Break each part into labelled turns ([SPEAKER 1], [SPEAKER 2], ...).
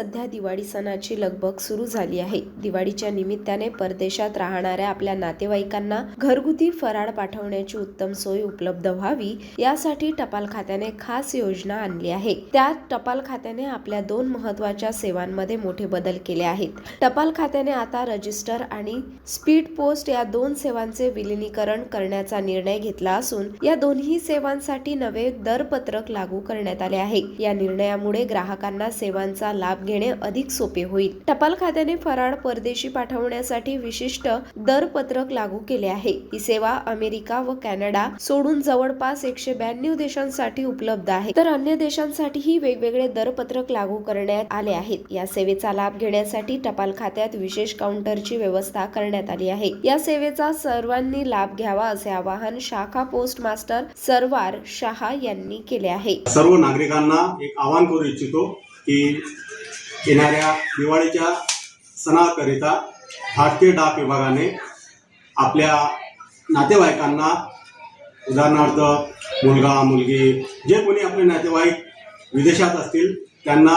[SPEAKER 1] सध्या दिवाळी सणाची लगबग सुरू झाली आहे. दिवाळीच्या निमित्ताने परदेशात राहणाऱ्या आपल्या नातेवाईकांना घरगुती फराळ पाठवण्याची उत्तम सोय उपलब्ध व्हावी यासाठी टपाल खात्याने खास योजना आणली आहे. त्यात टपाल खात्याने आपल्या दोन महत्त्वाच्या सेवांमध्ये मोठे बदल केले आहेत. टपाल खात्याने आता रजिस्टर आणि स्पीड पोस्ट या दोन सेवांचे विलिनीकरण करण्याचा निर्णय घेतला असून या दोन्ही सेवांसाठी नवे दरपत्रक लागू करण्यात आले आहे. या निर्णयामुळे ग्राहकांना सेवांचा लाभ घेणे अधिक सोपे होईल. टपाल खात्याने फराळ परदेशी पाठवण्यासाठी विशिष्ट दरपत्रक लागू केले आहे. ही सेवा अमेरिका व कॅनडा सोडून जवळपास एकशे ब्याण्णव देशांसाठी उपलब्ध आहे. तर अन्य देशांसाठीही वेगवेगळे दरपत्रक लागू करण्यात आले आहेत. या सेवेचा लाभ घेण्यासाठी टपाल खात्यात विशेष काउंटरची व्यवस्था करण्यात आली आहे. या सेवेचा सर्वांनी लाभ घ्यावा असे आवाहन शाखा पोस्ट मास्टर सरवार शहा यांनी केले आहे.
[SPEAKER 2] सर्व नागरिकांना एक आवाहन करू इच्छितो की येणाऱ्या दिवाळीच्या सणाकरिता भारतीय डाक विभागाने आपल्या नातेवाईकांना उदाहरणार्थ मुलगा मुलगी जे कोणी आपले नातेवाईक विदेशात असतील त्यांना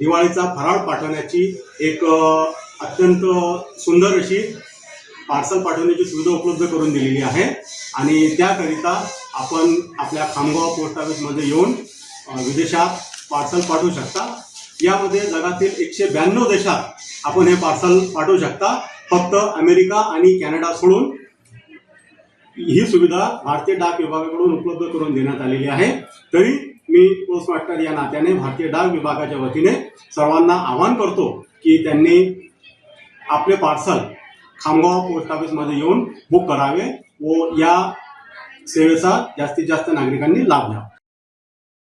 [SPEAKER 2] दिवाळीचा फराळ पाठवण्याची एक अत्यंत सुंदर अशी पार्सल पाठवण्याची सुविधा उपलब्ध करून दिलेली आहे. आणि त्याकरिता आपण आपल्या खामगाव पोस्ट ऑफिसमध्ये येऊन विदेशात पार्सल पाठवू शकता. यामध्ये जगातील एकशे ब्याण्णव देशात आपण हे पार्सल पाठवू शकता. फक्त अमेरिका आणि कॅनडा सोडून ही सुविधा भारतीय डाक विभागाकडून उपलब्ध करून देण्यात आलेली आहे. तरी मी पोस्ट मास्टर या नात्याने भारतीय डाक विभागाच्या वतीने सर्वांना आवाहन करतो की त्यांनी आपले पार्सल खामगाव पोस्ट ऑफिसमध्ये येऊन बुक करावे व या सेवेचा जास्तीत जास्त नागरिकांनी लाभ घ्यावा.